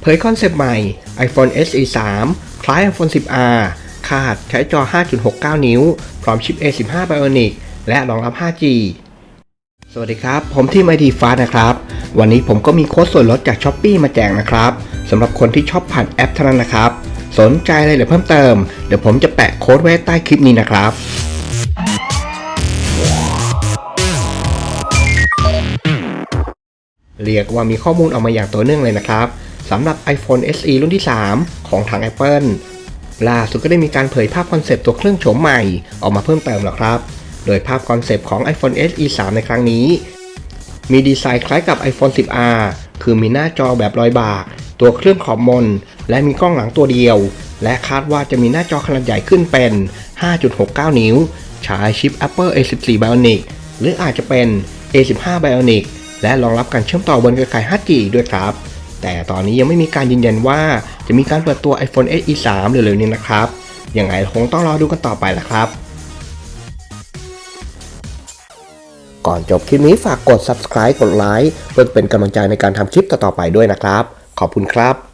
เผยคอนเซปต์ใหม่ iPhone SE 3 คล้าย iPhone 10R คาดใช้จอ 5.69 นิ้ว พร้อมชิป A15 Bionic และรองรับ 5G สวัสดีครับ ผมที่ไมดีฟ้านะครับ วันนี้ผมก็มีโค้ดส่วนลดจาก s h อ p e e มาแจกนะครับสำหรับคนที่ชอบผ่านแอปเท่านั้นนะครับ สนใจอะไรหรือเพิ่มเติม เดี๋ยวผมจะแปะโค้ดไว้ใต้คลิปนี้นะครับเรียกว่ามีข้อมูลออกมาอย่างต่อเนื่องเลยนะครับ สำหรับ iPhone SE รุ่นที่ 3 ของทาง Apple ล่าสุดก็ได้มีการเผยภาพคอนเซปต์ตัวเครื่องโฉมใหม่ออกมาเพิ่มเติมแล้วครับ โดยภาพคอนเซปต์ของ iPhone SE 3 ในครั้งนี้ มีดีไซน์คล้ายกับ iPhone 10R คือมีหน้าจอแบบรอยบาก ตัวเครื่องขอบมน และมีกล้องหลังตัวเดียว และคาดว่าจะมีหน้าจอขนาดใหญ่ขึ้นเป็น 5.69 นิ้ว ใช้ชิป Apple A14 Bionic หรืออาจจะเป็น A15 Bionic และรองรับการเชื่อมต่อบนเครือข่าย 5G ด้วยครับ แต่ตอนนี้ยังไม่มีการยืนยันว่าจะมีการเปิดตัว iPhone SE 3เร็วๆนี้นะครับ ยังไงคงต้องรอดูกันต่อไปละครับ ก่อนจบคลิปนี้ฝากกด subscribe กดไลค์เพื่อเป็นกำลังใจในการทำคลิปต่อๆไปด้วยนะครับ ขอบคุณครับ